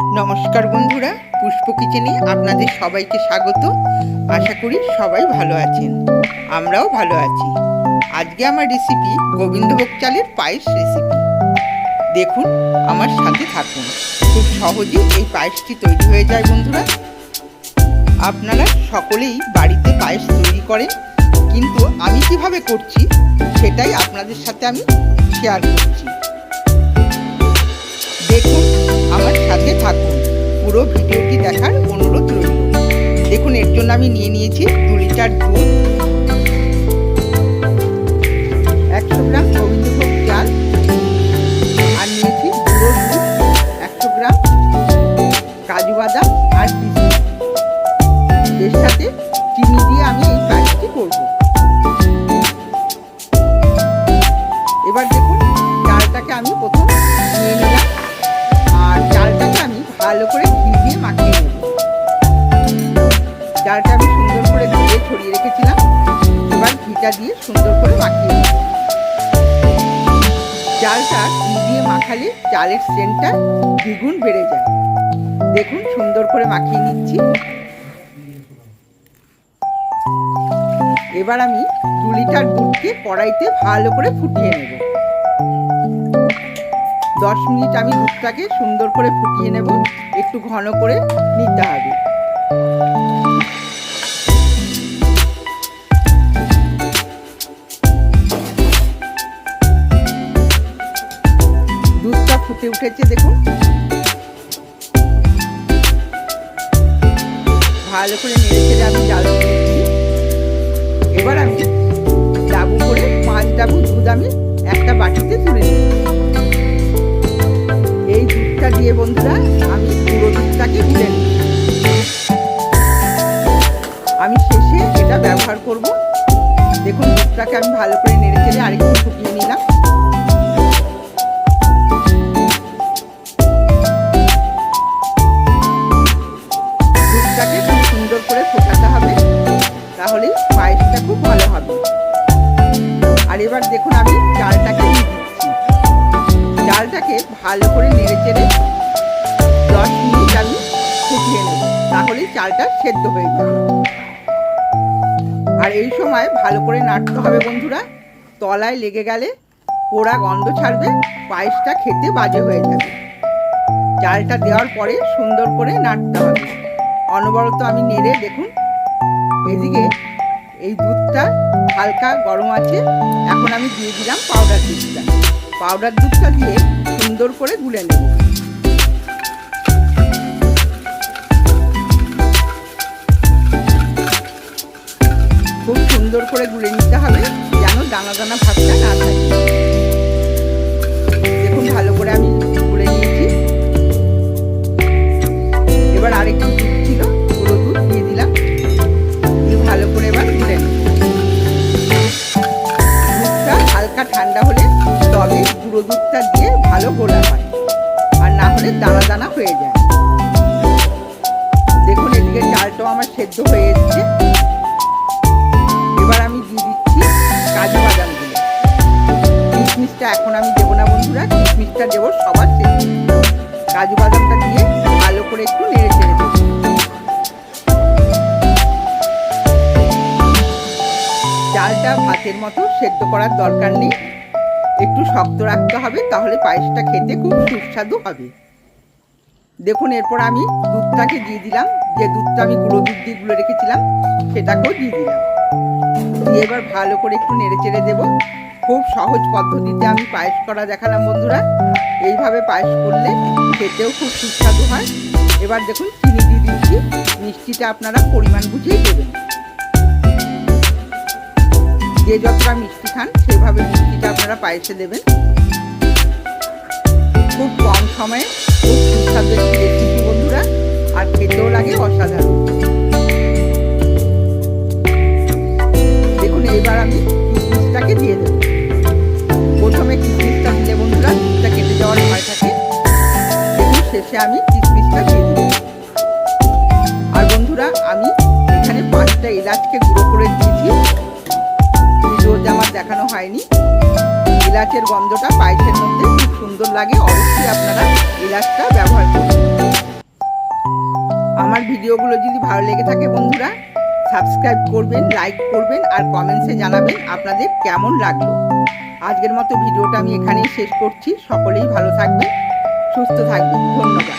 নমস্কার বন্ধুরা, পুষ্প কিচেনে আপনাদের সবাইকে স্বাগত। আশা করি সবাই ভালো আছেন। আমরাও ভালো আছি। আজকে আমার রেসিপি গোবিন্দভোগ চালের পায়েস রেসিপি দেখুন, আমার সাথে থাকুন। খুব সহজে এই পায়েসটি তৈরি হয়ে যায় বন্ধুরা। আপনারা সকলেই বাড়িতে পায়েস তৈরি করেন, কিন্তু আমি কীভাবে করছি সেটাই আপনাদের সাথে আমি শেয়ার করছি। পুরো ভিডিওটি দেখার অনুরোধ রইল। দেখুন, এর জন্য আমি নিয়ে নিয়েছি দু লিটার দুধ, একশো গ্রাম গোবিন্দভোগ চাল, আর নিয়েছি গুঁড়ো দুধ, একশো গ্রাম কাজু বাদাম আর এর সাথে চিনি দিয়ে আমি এই পায়েসটি করব। এবার দেখুন, চালটাকে আমি প্রথম নিয়ে নিলাম। এবার দিয়ে সুন্দর করে মাখিয়ে নেব চালটা ঘি দিয়ে মাখালে চালের সেন্টটা দ্বিগুণ বেড়ে যায়। দেখুন, সুন্দর করে মাখিয়ে নিচ্ছি। এবার আমি দু লিটার দুধকে কড়াইতে ভালো করে ফুটিয়ে নেব। দশ মিনিট আমি দুধটাকে সুন্দর করে ফুটিয়ে নেব। একটু ঘন করে নিতে হবে। ফুটে উঠেছে, দেখুন। ভালো করে নেড়ে ছেড়ে আমি দিয়েছি এবার আমি ডাবু করে পাঁচ ডাবু দুধ আমি একটা বাটিতে তুলে নিই এই দুধটা দিয়ে বন্ধুরা, আমি পুরো দুধটাকে গুলে নিই আমি শেষে এটা ব্যবহার করব। দেখুন, দুধটাকে আমি ভালো করে নেড়ে চেড়ে আরেকটু ফুটিয়ে নিলাম। দুধটাকে খুব সুন্দর করে ফোটাতে হবে, তাহলে পায়েসটা খুব ভালো হবে। আর এবার দেখুন আমি চালটাকে দিচ্ছি। চালটাকে ভালো করে নেড়ে চেড়ে দশ মিনিট আমি ফুটিয়ে নেব তাহলেই চালটা সেদ্ধ হয়ে যাবে। আর এই সময় ভালো করে নাড়তে হবে বন্ধুরা, তলায় লেগে গেলে পোড়া গন্ধ ছাড়বে, পায়েসটা খেতে বাজে হয়ে যাবে। চালটা দেওয়ার পরে সুন্দর করে নাড়তে হবে। অনবরত আমি নেড়ে দেখুন। এদিকে এই দুধটা হালকা গরম আছে। এখন আমি দিয়ে দিলাম পাউডার দুধটা। পাউডার দুধটা দিয়ে সুন্দর করে গুলে নেব। খুব সুন্দর করে গুলে নিতে হবে যেন দানা দানা ভাতটা না থাকে। দেখুন ভালো করে আমি গুলে নিয়েছি। এবার আরেকটু হয়ে যায়। দেখুন, এদিকে চালটাও আমার সেদ্ধ হয়ে এসছে। এবার আমি দিয়ে দিচ্ছি কাজু বাদামগুলো। কিশমিশটা এখন আমি দেবো না বন্ধুরা, কিশমিশটা দেবো সবার শেষে। কাজু বাদামটা দিয়ে ভালো করে একটু নেড়ে চেড়ে দেবো চালটা ভাতের মতো সেদ্ধ করার দরকার নেই। একটু শক্ত রাখতে হবে, তাহলে পায়েসটা খেতে খুব সুস্বাদু হবে। দেখুন, এরপর আমি দুধটাকে দিয়ে দিলাম। যে দুধটা আমি গুঁড়ো দুধ দিয়ে গুলো রেখেছিলাম, সেটাকেও দিয়ে দিলাম। দিয়ে এবার ভালো করে একটু নেড়ে চেড়ে দেবো। খুব সহজ পদ্ধতিতে আমি পায়েস করা দেখালাম বন্ধুরা। এইভাবে পায়েস করলে খেতেও খুব সুস্বাদু হয়। এবার দেখুন, চিনি দিয়ে দিচ্ছি মিষ্টিটা আপনারা পরিমাণ বুঝেই দেবেন। যে যতটা মিষ্টি খান, সেভাবে মিষ্টিটা আপনারা পায়েসে দেবেন। খুব কম সময়ে খুব সুস্বাদু একটি রেসিপি বন্ধুরা। আর খেতেও লাগে অসাধারণ। দেখুন এইবার আমি কিশমিশটাকে দিয়ে দেবো। প্রথমে কিশমিশটা দিলে, বন্ধুরা দুধটা কেটে যাওয়ার ভয় থাকে। দেখুন, শেষে আমি কিশমিশটা দিয়ে দিই আর বন্ধুরা, আমি এখানে পাঁচটা এলাচকে গুঁড়ো করে দিয়েছি। রোজ আমার দেখানো হয়নি। এলাচের গন্ধটা পায়েসের মধ্যে খুব সুন্দর লাগে। অবশ্যই আপনারা ইলাচটা ব্যবহার করুন। আমার ভিডিওগুলো যদি ভালো লেগে থাকে বন্ধুরা, সাবস্ক্রাইব করবেন, লাইক করবেন আর কমেন্টসে জানাবেন আপনাদের কেমন লাগল। আজকের মতো ভিডিওটা আমি এখানেই শেষ করছি। সকলেই ভালো থাকবেন, সুস্থ থাকবেন। ধন্যবাদ।